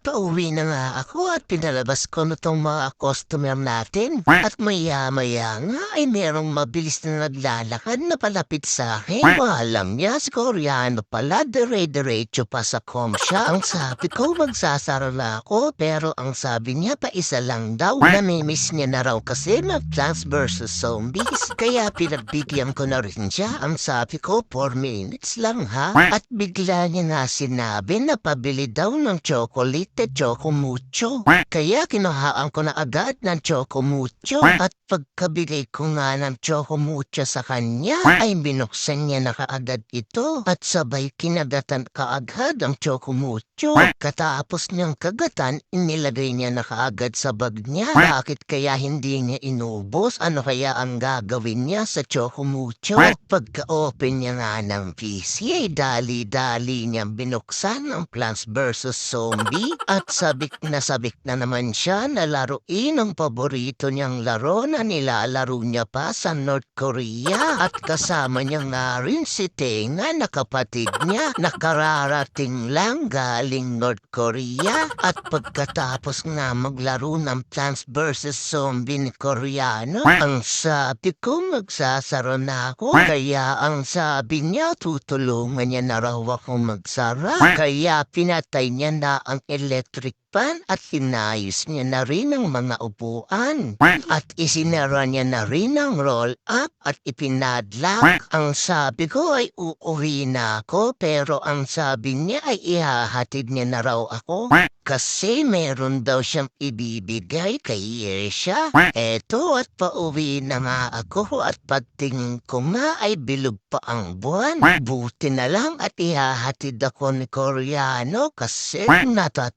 pauwi na nga ako at pinalabas ko na tong mga customer natin. At maya-maya nga ay merong mabilis na naglalakad na palapit sa akin. Alam niya, si Koreano pala, dire-diretso pa sa com siya. Ang sabi ko, magsasara na ako, pero ang sabi niya pa isa lang daw. Namimiss niya na raw kasi mag Plants vs. Zombies. Kaya pinagbigyan ko na rin siya. Ang sabi ko, 4 minutes lang ha. At bigla niya na sinabi na pabili daw ng chocolate at chocomucho. Kaya kinuhaan ko na agad ng chocomucho. At pagkabigay ko nga ng chocomucho sa kanya, ay binuksan niya na kaagad ito. At sabay kinagatan kaagad ang chocomucho. Katapos niyang kagatan, inilagay niya na kaagad sa bag niya. Bakit kaya hindi niya inubos? Ano kaya ang gagawin niya sa chocomucho? At pagka-open niya nga ng PC, ay dali-dali niyang binuksan ang Plants vs. Zombie. At sabik na sabik na naman siya na laruin ang paborito niyang laro na nilalaro niya pa sa North Korea. At kasama niya nga rin si Tenga na kapatid niya na kararating lang galing North Korea. At pagkatapos nga maglaro ng Plants vs. Zombie ni Koreano, ang sabi ko magsasara na ako. Kaya ang sabi niya tutulungan niya na raw akong magsara. Kaya pinatay niya na ang electric fan at sinayos niya na rin ang mga upuan. At isinara niya na rin ang roll up at ipinadlock. Ang sabi ko ay uuwi na ako pero ang sabi niya ay ihahatid niya na raw ako. Kasi meron daw siyang ibibigay kay Yesha. Eto at pauwi na nga ako at pagtingin ko nga ay bilog pa ang buwan. Buti na lang at ihahatid ako ni Koreano kasi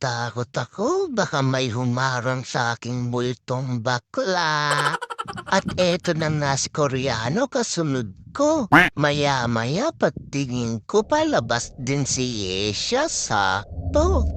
natatakot ako baka may humarang sa aking multong bakla. At eto na nga si Koreano kasunod ko. Maya-maya pagtingin ko palabas din si Yesha sa to.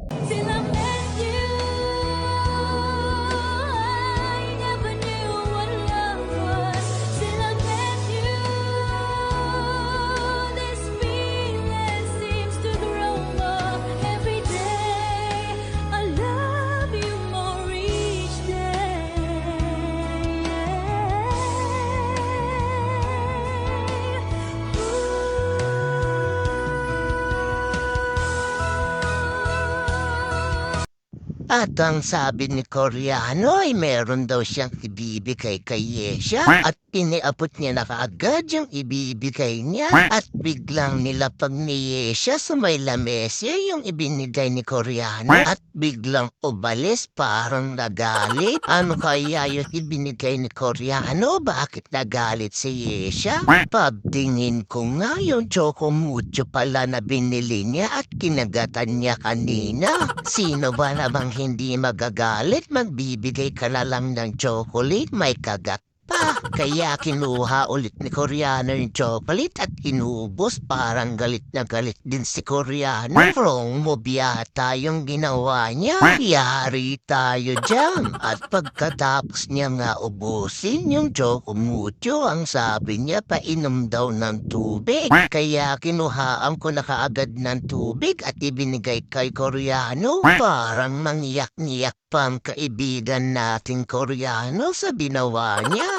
At ang sabi ni Koreano ay meron daw siyang ibibigay kay Yesha at iniabot niya na kaagad yung ibibigay niya at biglang nilapag ni Yesha sa may lamesya yung ibinigay ni Koreano at biglang ubalis parang nagalit. Ano kaya yung ibinigay ni Koreano? Bakit nagalit si Yesha? Pagtingin ko nga yung chocomucho pala na binili niya at kinagatan niya kanina. Sino ba namang hindi magagalit? Magbibigay ka na lang ng chocolate, may kagat pa. Kaya kinuha ulit ni Koreano yung chocolate at inubos. Parang galit na galit din si Koreano. Wrong move yata yung ginawa niya. Yari tayo dyan. At pagkatapos niya nga ubusin yung chocomucho, ang sabi niya painom daw ng tubig. Kaya kinuhaan ko na kaagad ng tubig at ibinigay kay Koreano. Parang mangyak-nyak pa ang kaibigan nating Koreano sa binawa niya.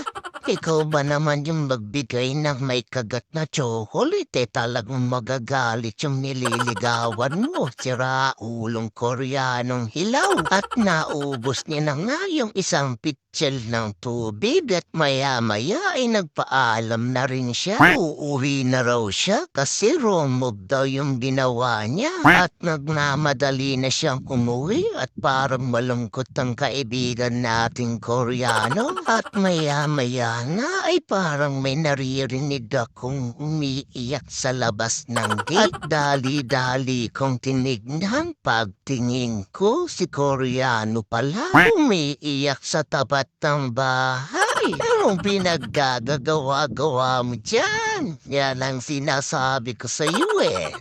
Ikaw ba naman yung magbigay ng may kagat na chocolate? Eh, talagang magagalit yung nililigawan mo. Sira ulong Koreanong hilaw. At naubos niya na nga yung isang pitchel ng tubig at maya-maya ay nagpaalam na rin siya. Uuwi na raw siya kasi move daw yung ginawa niya. At nagmamadali na siyang umuwi at parang malungkot ang kaibigan nating Koreano. At maya-maya na ay parang may naririnig akong umiiyak sa labas ng gate. At dali-dali kong tinignan pagtingin ko si Koreano pala umiiyak sa tapat ng bahay. Anong pinaggagawa-gawa mo dyan? Yan ang sinasabi ko sa iyo eh.